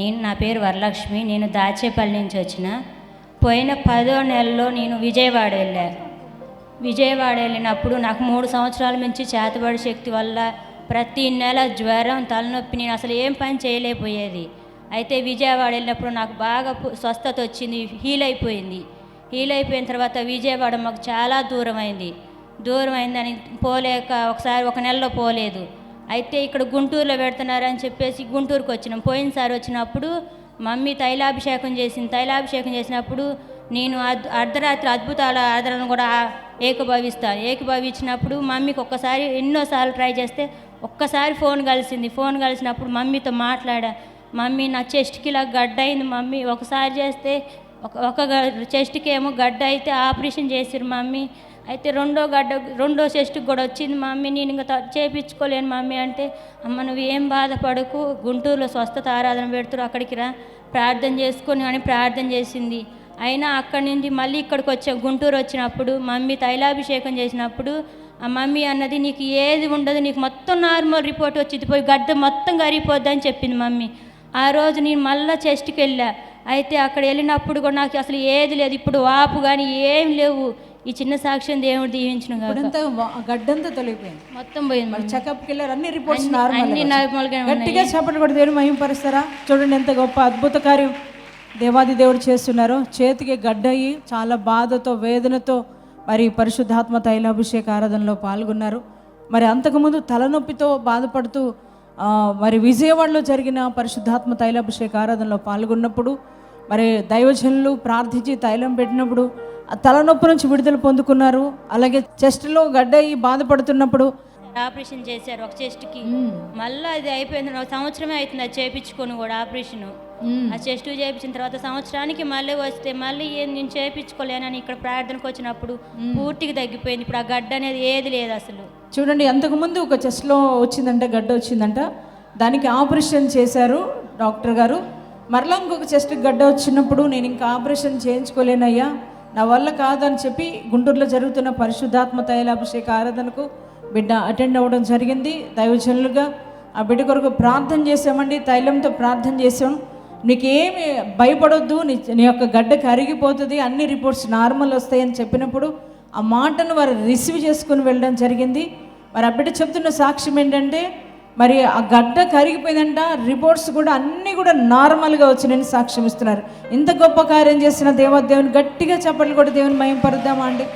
నేను నా పేరు వరలక్ష్మి నేను దాచేపల్లి నుంచి వచ్చిన. పోయిన పదో నెలలో నేను విజయవాడ వెళ్ళా. విజయవాడ వెళ్ళినప్పుడు నాకు మూడు సంవత్సరాల నుంచి చేతబడి శక్తి వల్ల ప్రతి నెల జ్వరం తలనొప్పి నేను అసలు ఏం పని చేయలేకపోయేది. అయితే విజయవాడ వెళ్ళినప్పుడు నాకు బాగా స్వస్థత వచ్చింది హీల్ అయిపోయింది. హీల్ అయిపోయిన తర్వాత విజయవాడ మాకు చాలా దూరం అయింది దూరం అయిందని పోలేక ఒకసారి ఒక నెలలో పోలేదు. అయితే ఇక్కడ గుంటూరులో పెడుతున్నారని చెప్పేసి గుంటూరుకు వచ్చినాం. పోయినసారి వచ్చినప్పుడు మమ్మీ తైలాభిషేకం చేసింది. తైలాభిషేకం చేసినప్పుడు నేను అర్ధరాత్రి అద్భుతాల ఆదరణ కూడా ఏకభవిస్తాను ఏకభవించినప్పుడు మమ్మీకి ఒక్కసారి ఎన్నోసార్లు ట్రై చేస్తే ఒక్కసారి ఫోన్ కలిసింది. ఫోన్ కలిసినప్పుడు మమ్మీతో మాట్లాడా. మమ్మీ నా చెస్ట్కి ఇలా గడ్డ అయింది మమ్మీ. ఒకసారి చేస్తే ఒక ఒక గ- చెస్ట్కి ఏమో గడ్డ అయితే ఆపరేషన్ చేసిరు మమ్మీ. అయితే రెండో గడ్డ రెండో చెస్ట్కి కూడా వచ్చింది మమ్మీ. నేను ఇంకా చేపించుకోలేను మమ్మీ అంటే అమ్మ నువ్వు ఏం బాధపడకు గుంటూరులో స్వస్థత ఆరాధన పెడుతురు అక్కడికి రా. ప్రార్థన చేసుకొని అని ప్రార్థన చేసింది. అయినా అక్కడి నుంచి మళ్ళీ ఇక్కడికి వచ్చాం గుంటూరు వచ్చినప్పుడు మమ్మీ తైలాభిషేకం చేసినప్పుడు ఆ మమ్మీ అన్నది నీకు ఏది ఉండదు నీకు మొత్తం నార్మల్ రిపోర్ట్ వచ్చింది పోయి గడ్డ మొత్తం కరిగిపోద్దని చెప్పింది మమ్మీ. ఆ రోజు నేను మళ్ళీ చెస్ట్కి వెళ్ళా. అయితే అక్కడ వెళ్ళినప్పుడు కూడా నాకు అసలు ఏది లేదు. ఇప్పుడు వాపు కానీ ఏం లేవు. ఈ చిన్న సాక్ష్యం దేవుడు దీవించిన గడ్డంతా తొలగిపోయింది. మొత్తం పోయింది. మరి చెకప్కి వెళ్ళారు అన్ని రిపోర్ట్స్ అన్ని- నార్మల్గా గట్టిగా చెప్పండి కూడా మహింపరుస్తారా? చూడండి ఎంత గొప్ప అద్భుత కార్యం దేవాది దేవుడు చేస్తున్నారు. చేతికి గడ్డయి చాలా బాధతో వేదనతో మరి పరిశుద్ధాత్మ తైలాభిషేక ఆరాధనలో పాల్గొన్నారు. మరి అంతకుముందు తలనొప్పితో బాధపడుతూ మరి విజయవాడలో జరిగిన పరిశుద్ధాత్మ తైలాభిషేక ఆరాధనలో పాల్గొన్నప్పుడు మరి దైవజనులు ప్రార్థించి తైలం పెట్టినప్పుడు తలనొప్పి నుంచి విడుదల పొందుకున్నారు. అలాగే చెస్ట్లో గడ్డ అయి బాధపడుతున్నప్పుడు ఆపరేషన్ చేశారు ఒక చెస్ట్కి. మళ్ళీ అది అయిపోయింది ఒక సంవత్సరమే అవుతుంది అది చేపించుకొని కూడా ఆపరేషన్. ఆ చెస్ట్ చేయించిన తర్వాత సంవత్సరానికి మళ్ళీ వస్తే మళ్ళీ ఏం నేను చేయించుకోలేనని ఇక్కడ ప్రార్థనకు వచ్చినప్పుడు పూర్తిగా తగ్గిపోయింది. ఇప్పుడు ఆ గడ్డ అనేది ఏది లేదు అసలు. చూడండి అంతకుముందు ఒక చెస్ట్లో వచ్చిందంట గడ్డ వచ్చిందంట. దానికి ఆపరేషన్ చేశారు డాక్టర్ గారు. మరలా ఇంకొక చెస్ట్ గడ్డ వచ్చినప్పుడు నేను ఇంకా ఆపరేషన్ చేయించుకోలేనయ్యా. నా వల్ల కాదని చెప్పి గుంటూరులో జరుగుతున్న పరిశుద్ధాత్మ తైలాభిషేక ఆరాధనకు బిడ్డ అటెండ్ అవ్వడం జరిగింది. దైవజనులుగా ఆ బిడ్డ కొరకు ప్రార్థన చేసామండి తైలంతో ప్రార్థన చేసాం నీకేమి భయపడొద్దు. నీ నీ యొక్క గడ్డ కరిగిపోతుంది. అన్ని రిపోర్ట్స్ నార్మల్ వస్తాయని చెప్పినప్పుడు ఆ మాటను వారు రిసీవ్ చేసుకుని వెళ్ళడం జరిగింది. మరి ఆ బిడ్డ చెప్తున్న సాక్ష్యం ఏంటంటే మరి ఆ గడ్డ కరిగిపోయిందంట. రిపోర్ట్స్ కూడా అన్నీ కూడా నార్మల్గా వచ్చినాయని సాక్ష్యం ఇస్తున్నారు. ఇంత గొప్ప కార్యం చేసిన దేవదేవుని గట్టిగా చెప్పలు కూడా దేవుని మయం అండి?